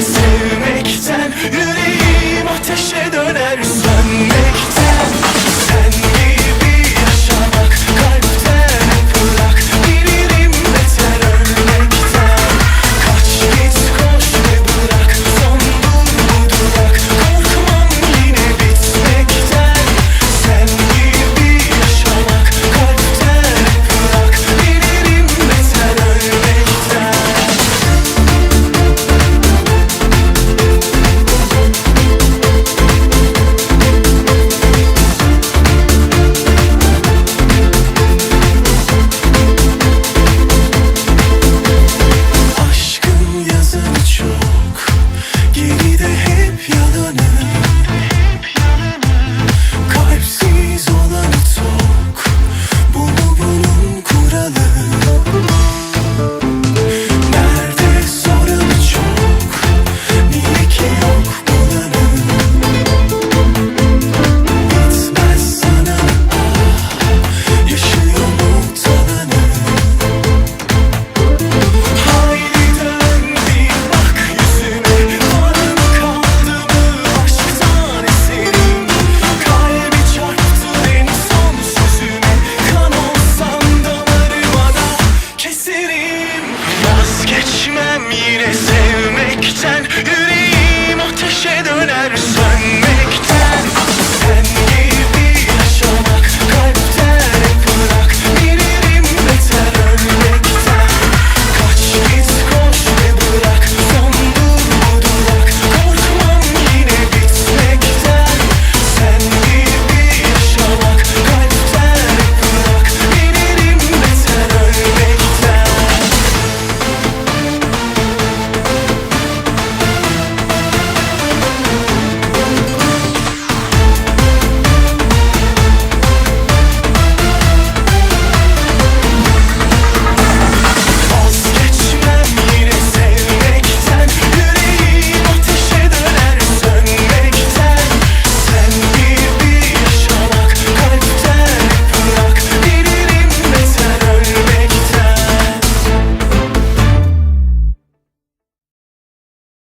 Sevmekten yüreğim ateşe döner sönmez